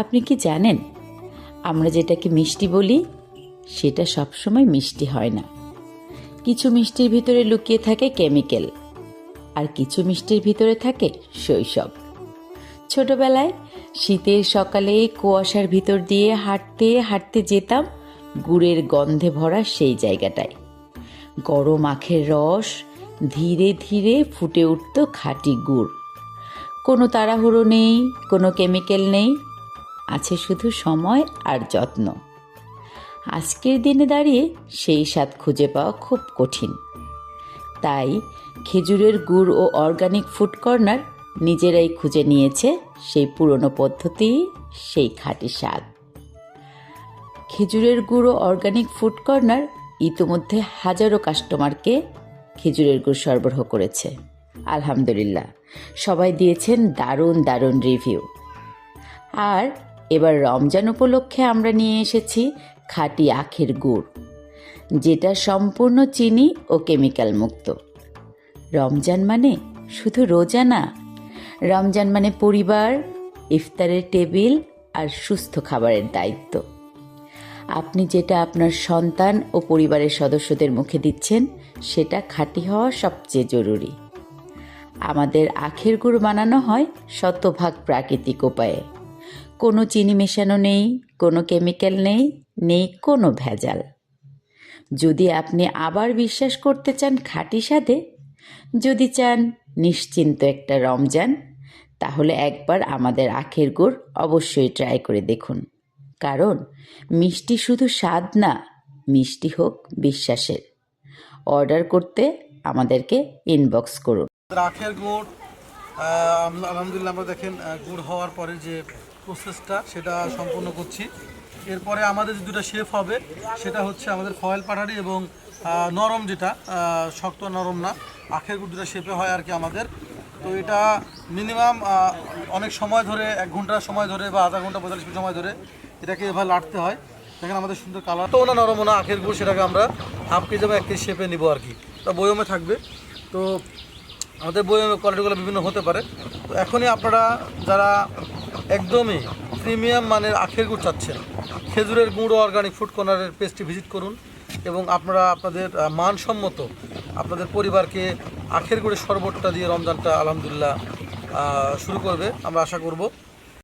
আপনি কি জানেন? আমরা যেটাকে মিষ্টি বলি, সেটা সবসময় মিষ্টি হয় না। কিছু মিষ্টির ভিতরে লুকিয়ে থাকে কেমিক্যাল, আর কিছু মিষ্টির ভিতরে থাকে শৈশব। ছোটবেলায় শীতের সকালে কুয়াশার ভিতর দিয়ে হাঁটতে হাঁটতে যেতাম গুড়ের গন্ধে ভরা সেই জায়গাটায়। গরম আখের রস ধীরে ধীরে ফুটে উঠত খাঁটি গুড়। কোনো তাড়াহুড়ো নেই, কোনো কেমিক্যাল নেই আছে শুধু সময় আর যত্ন। আজকের দিনে দাঁড়িয়ে সেই স্বাদ খুঁজে পাওয়া খুব কঠিন। তাই খেজুরের গুড় ও অর্গানিক ফুড কর্নার নিজেরাই খুঁজে নিয়েছে সেই পুরনো পদ্ধতি, সেই খাঁটি স্বাদ। খেজুরের গুড় ও অর্গানিক ফুড কর্নার ইতোমধ্যে হাজারো কাস্টমারকে খেজুরের গুড় সরবরাহ করেছে। আলহামদুলিল্লাহ, সবাই দিয়েছেন দারুণ দারুণ রিভিউ আর এবার রমজান উপলক্ষে আমরা নিয়ে এসেছি খাঁটি আখের গুড়, যেটা সম্পূর্ণ চিনি ও কেমিক্যাল মুক্ত। রমজান মানে শুধু রোজা না, রমজান মানে পরিবার, ইফতারের টেবিল আর সুস্থ খাবারের দায়িত্ব। আপনি যেটা আপনার সন্তান ও পরিবারের সদস্যদের মুখে দিচ্ছেন, সেটা খাঁটি হওয়া সবচেয়ে জরুরি। আমাদের আখের গুড় বানানো হয় শতভাগ প্রাকৃতিক উপায়ে। কোনো চিনি মেশানো নেই, কোনো কেমিক্যাল নেই নেই কোনো ভেজাল। যদি আপনি আবার বিশ্বাস করতে চান খাঁটি স্বাদে, যদি চান নিশ্চিন্ত একটা রমজান, তাহলে একবার আমাদের আখের গুড় অবশ্যই ট্রাই করে দেখুন। কারণ মিষ্টি শুধু স্বাদ না, মিষ্টি হোক বিশ্বাসের। অর্ডার করতে আমাদেরকে ইনবক্স করুন। আখের গুড় আলহামদুলিল্লাহ আমরা দেখেন গুড় হওয়ার পরে যে প্রসেসটা সেটা সম্পূর্ণ করছি। এরপরে আমাদের যে দুটো শেফ হবে, সেটা হচ্ছে আমাদের ফয়েল পাটারি এবং নরম যেটা শক্ত নরম না, আখের গুড় দুটো শেপে হয় আর কি আমাদের। তো এটা মিনিমাম অনেক সময় ধরে, এক ঘণ্টা সময় ধরে বা আধা ঘণ্টা, পঁয়তাল্লিশ মিনিট সময় ধরে এটাকে এভাবে লাটতে হয়। দেখেন আমাদের সুন্দর কালার তো না নরম না আখের গুড়, সেটাকে আমরা হাফ কেজি বা এক কেজি শেপে নিব আর কি তা বয়মে থাকবে। তো আমাদের বইয়ের কোয়ালিটিগুলো বিভিন্ন হতে পারে। তো এখনই আপনারা যারা একদমই প্রিমিয়াম মানের আখের গুড় চাচ্ছেন। খেজুরের গুঁড়ো অর্গানিক ফুড কর্নারের পেজটি ভিজিট করুন এবং আপনারা আপনাদের মানসম্মত আপনাদের পরিবারকে আখের গুড়ের শরবতটা দিয়ে রমজানটা আলহামদুলিল্লাহ শুরু করবে। আমরা আশা করব